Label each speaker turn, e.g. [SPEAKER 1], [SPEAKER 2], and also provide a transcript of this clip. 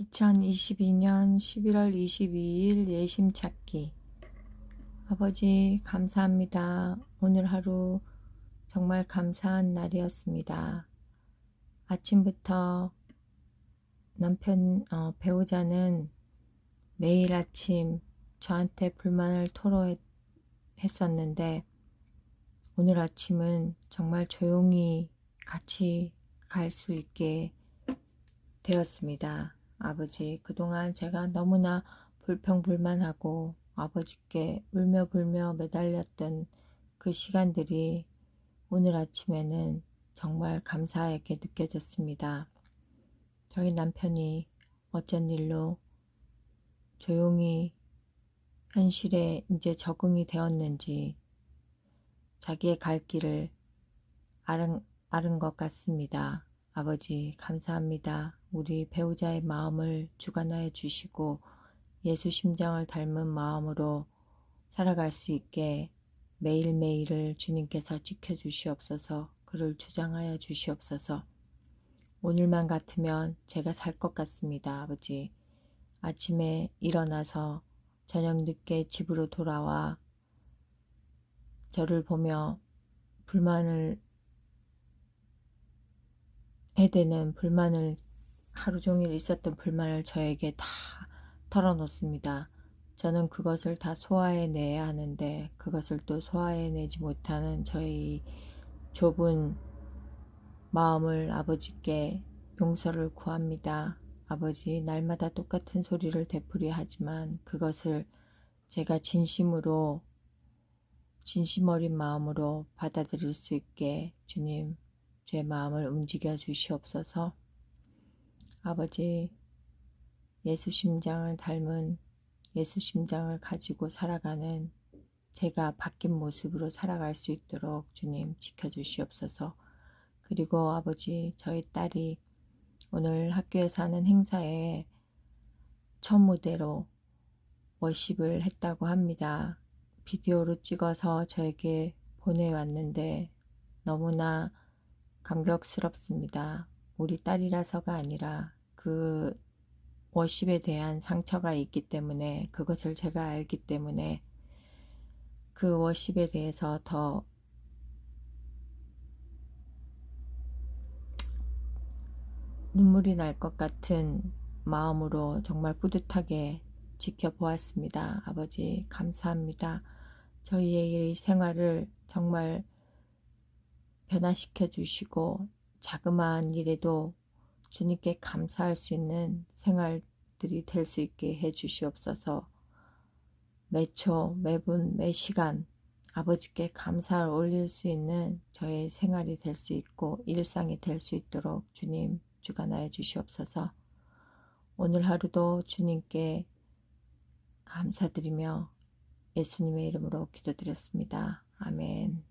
[SPEAKER 1] 2022년 11월 22일 예심 찾기. 아버지, 감사합니다. 오늘 하루 정말 감사한 날이었습니다. 아침부터 남편, 어, 배우자는 매일 아침 저한테 불만을 토로했었는데, 오늘 아침은 정말 조용히 같이 갈 수 있게 되었습니다. 아버지, 그동안 제가 너무나 불평불만하고 아버지께 울며 불며 매달렸던 그 시간들이 오늘 아침에는 정말 감사하게 느껴졌습니다. 저희 남편이 어쩐 일로 조용히 현실에 이제 적응이 되었는지 자기의 갈 길을 아른, 아른 것 같습니다. 아버지, 감사합니다. 우리 배우자의 마음을 주관하여 주시고 예수 심장을 닮은 마음으로 살아갈 수 있게 매일매일을 주님께서 지켜주시옵소서 그를 주장하여 주시옵소서 오늘만 같으면 제가 살 것 같습니다. 아버지, 아침에 일어나서 저녁 늦게 집으로 돌아와 저를 보며 불만을 해대는 불만을 하루 종일 있었던 불만을 저에게 다 털어놓습니다. 저는 그것을 다 소화해내야 하는데 그것을 또 소화해내지 못하는 저의 좁은 마음을 아버지께 용서를 구합니다. 아버지, 날마다 똑같은 소리를 되풀이하지만 그것을 제가 진심으로, 진심 어린 마음으로 받아들일 수 있게 주님, 제 마음을 움직여 주시옵소서. 아버지, 예수 심장을 닮은 예수 심장을 가지고 살아가는 제가 바뀐 모습으로 살아갈 수 있도록 주님 지켜주시옵소서. 그리고 아버지, 저희 딸이 오늘 학교에서 하는 행사에 첫 무대로 워십을 했다고 합니다. 비디오로 찍어서 저에게 보내왔는데 너무나 감격스럽습니다. 우리 딸이라서가 아니라 그 워십에 대한 상처가 있기 때문에 그것을 제가 알기 때문에 그 워십에 대해서 더 눈물이 날 것 같은 마음으로 정말 뿌듯하게 지켜보았습니다. 아버지, 감사합니다. 저희의 이 생활을 정말 변화시켜 주시고 자그마한 일에도 주님께 감사할 수 있는 생활들이 될 수 있게 해 주시옵소서. 매초, 매분, 매시간 아버지께 감사를 올릴 수 있는 저의 생활이 될 수 있고 일상이 될 수 있도록 주님 주관하여 주시옵소서. 오늘 하루도 주님께 감사드리며 예수님의 이름으로 기도드렸습니다. 아멘.